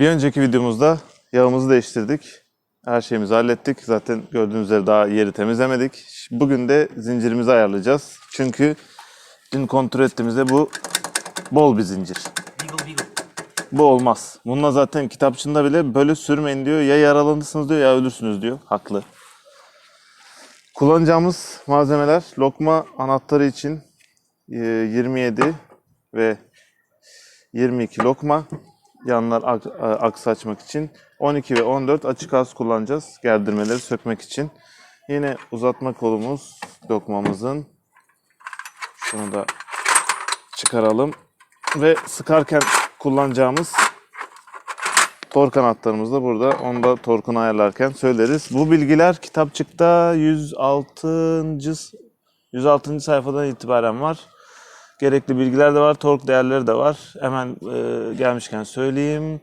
Bir önceki videomuzda yağımızı değiştirdik. Her şeyimizi hallettik. Zaten gördüğünüz üzere daha yeri temizlemedik. Bugün de zincirimizi ayarlayacağız. Çünkü dün kontrol ettiğimizde bu bol bir zincir. Bu olmaz. Bununla zaten kitapçında bile böyle sürmeyin diyor. Ya yaralanırsınız diyor ya ölürsünüz diyor. Haklı. Kullanacağımız malzemeler lokma anahtarı için e, 27 ve 22 lokma. Yanlar ak, a- aks açmak için. 12 ve 14 açık az kullanacağız. Gerdirmeleri sökmek için. Yine uzatma kolumuz lokmamızın. Şunu da çıkaralım. Ve sıkarken kullanacağımız tork anahtarımız da burada. Onu da torkunu ayarlarken söyleriz. Bu bilgiler kitapçıkta 106. 106. sayfadan itibaren var. Gerekli bilgiler de var, tork değerleri de var. Hemen e, gelmişken söyleyeyim.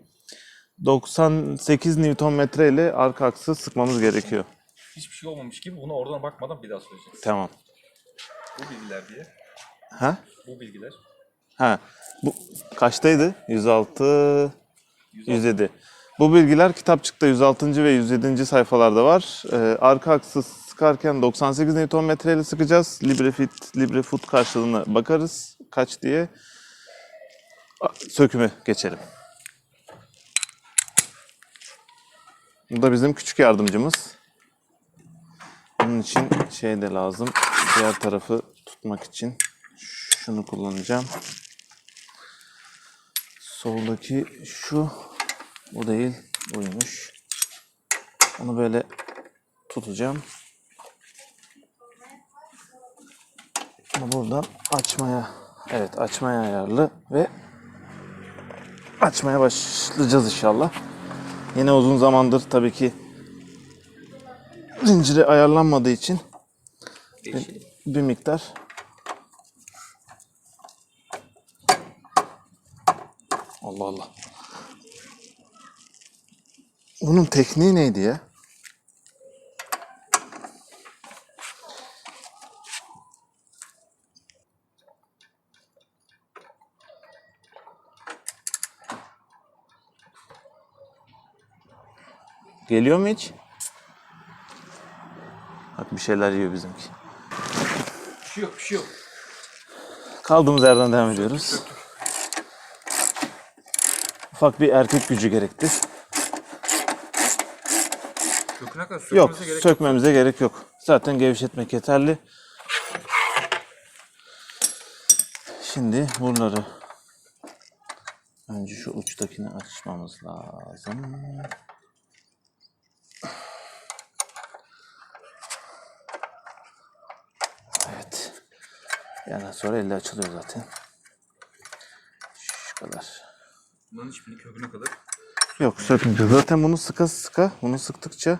98 Nm ile arka aksı sıkmamız gerekiyor. Hiçbir şey olmamış gibi bunu oradan bakmadan bir daha söyleyeceğiz. Tamam. Bu bilgiler diye. Ha? Bu bilgiler. Ha. Bu kaçtaydı? 106 107. Bu bilgiler kitapçıkta 106. ve 107. sayfalarda var. Ee, arka aksı sıkarken 98 Nm ile sıkacağız. LibreFit, LibreFoot karşılığına bakarız kaç diye. Sökümü geçelim. Bu da bizim küçük yardımcımız. Bunun için şey de lazım. Diğer tarafı tutmak için şunu kullanacağım. Soldaki şu. Bu değil. Buymuş. Onu böyle tutacağım. Bunu buradan açmaya, evet açmaya ayarlı ve açmaya başlayacağız inşallah. Yine uzun zamandır tabii ki zinciri ayarlanmadığı için Değişik. bir miktar Allah Allah. Bunun tekniği neydi ya? Geliyor mu hiç? Bak bir şeyler yiyor bizimki. Bir şey yok, bir şey yok. Kaldığımız yerden devam ediyoruz. Ufak bir erkek gücü gerekti. Köküne kadar Yok, sökmemize gerek sökmemize gerek yok. Zaten gevşetmek yeterli. Şimdi buraları önce şu uçtakini açmamız lazım. Evet. Yani sonra elle açılıyor zaten. Şu kadar. Bunların hiçbirini köküne kadar. Yok sökmeyeceğiz. Zaten bunu sıka sıka, bunu sıktıkça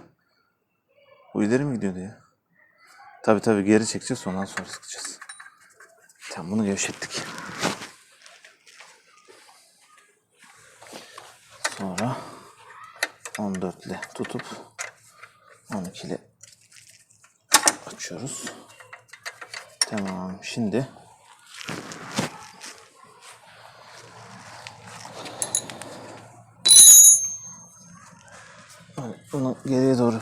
bu ileri mi gidiyordu ya? Tabi tabi geri çekeceğiz ondan sonra sıkacağız. Tamam bunu gevşettik. Sonra 14 ile tutup 12 ile açıyoruz. Tamam şimdi Evet, Bunu geriye doğru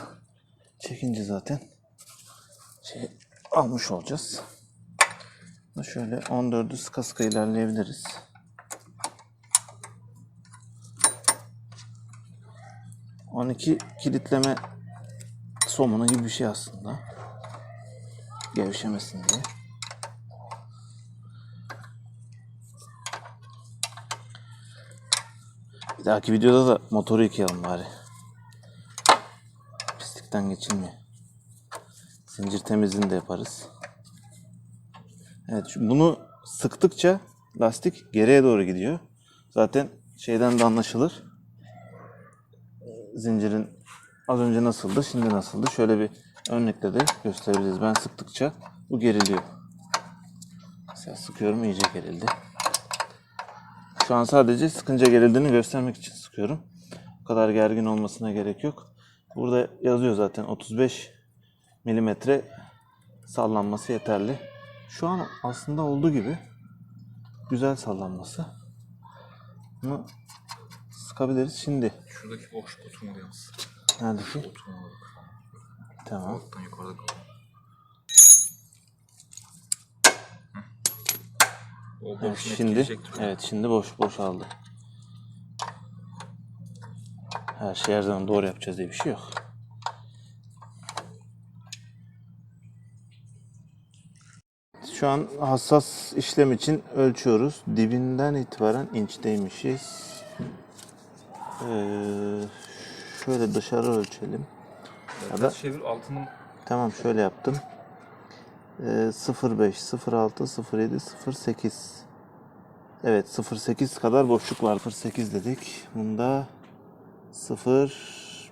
çekince zaten şey almış olacağız. Şöyle 14'ü sıka sıka ilerleyebiliriz. ...12 kilitleme somunu gibi bir şey aslında. Gevşemesin diye. Bir dahaki videoda da motoru yıkayalım bari pislikten geçilmiyor. Zincir temizliğini de yaparız. Evet bunu sıktıkça lastik geriye doğru gidiyor. Zaten şeyden de anlaşılır. Zincirin az önce nasıldı, şimdi nasıldı? Şöyle bir örnekle de gösterebiliriz. Ben sıktıkça bu geriliyor. Mesela sıkıyorum iyice gerildi. Şu an sadece sıkınca gerildiğini göstermek için sıkıyorum. Bu kadar gergin olmasına gerek yok. Burada yazıyor zaten 35 milimetre sallanması yeterli. Şu an aslında olduğu gibi güzel sallanması. Bunu sıkabiliriz. Şimdi Şuradaki boş oturmalı yalnız. neredeki? Oturmalı. Tamam. Alttan yukarıda. O Evet, boş şimdi evet şimdi boş boşaldı. Her şey her zaman doğru yapacağız diye bir şey yok. Şu an hassas işlem için ölçüyoruz. Dibinden itibaren inçteymişiz. Ee, şöyle dışarı ölçelim. Ya da çevir altının Tamam şöyle yaptım. Ee, 05, 06, 07, 08. Evet 08 kadar boşluk var. 08 dedik. Bunda 0,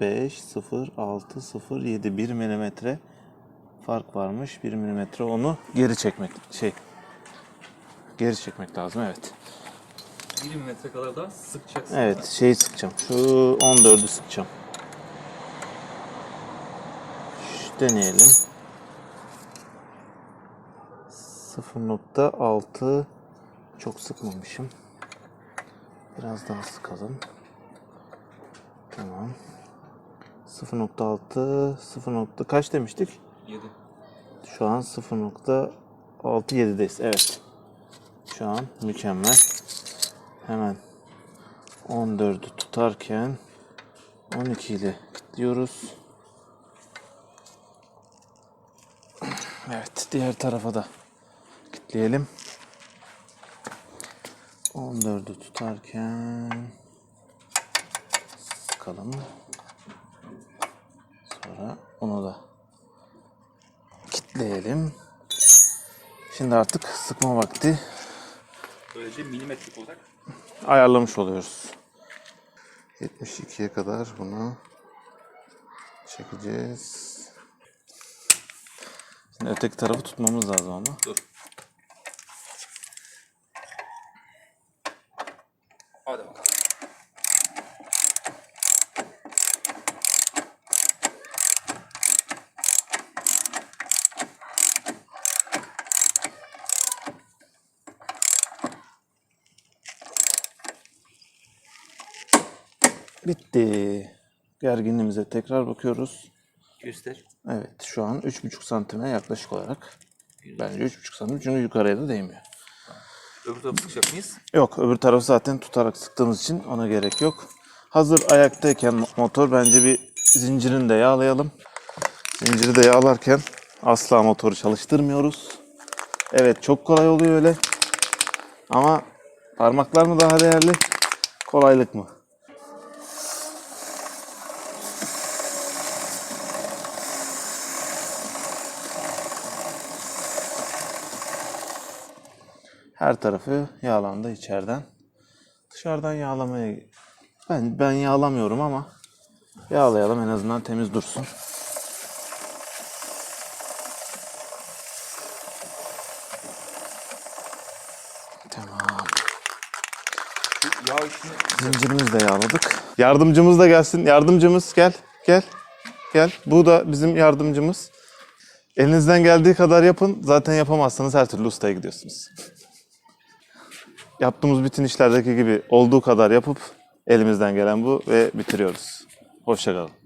5, 0, 6, 0, 7. 1 milimetre fark varmış. 1 milimetre onu geri çekmek şey geri çekmek lazım evet. 1 milimetre kadar da sıkacaksın. Evet şeyi sıkacağım. Şu 14'ü sıkacağım. Şu deneyelim. 0.6 çok sıkmamışım. Biraz daha sıkalım. Tamam. 0.6 0. nokta- kaç demiştik? 7. Şu an 0.67'deyiz. Evet. Şu an mükemmel. Hemen 14'ü tutarken 12 ile kilitliyoruz. Evet, diğer tarafa da kilitleyelim. 14'ü tutarken sıkalım. Sonra onu da kilitleyelim. Şimdi artık sıkma vakti Böylece milimetrik olarak ayarlamış oluyoruz. 72'ye kadar bunu çekeceğiz. Şimdi öteki tarafı tutmamız lazım ama. dur. Bitti. Gerginliğimize tekrar bakıyoruz. Göster. Evet şu an 3,5 santime yaklaşık olarak. Bence 3,5 santim çünkü yukarıya da değmiyor. Öbür tarafı sıkacak mıyız? Yok öbür tarafı zaten tutarak sıktığımız için ona gerek yok. Hazır ayaktayken motor bence bir zincirini de yağlayalım. Zinciri de yağlarken asla motoru çalıştırmıyoruz. Evet çok kolay oluyor öyle. Ama parmaklar mı daha değerli? Kolaylık mı? Her tarafı yağlandı içeriden. Dışarıdan yağlamaya ben ben yağlamıyorum ama yağlayalım en azından temiz dursun. Tamam. Zincirimizi de yağladık. Yardımcımız da gelsin. Yardımcımız gel. Gel. Gel. Bu da bizim yardımcımız. Elinizden geldiği kadar yapın. Zaten yapamazsanız her türlü ustaya gidiyorsunuz. Yaptığımız bütün işlerdeki gibi olduğu kadar yapıp elimizden gelen bu ve bitiriyoruz. Hoşçakalın.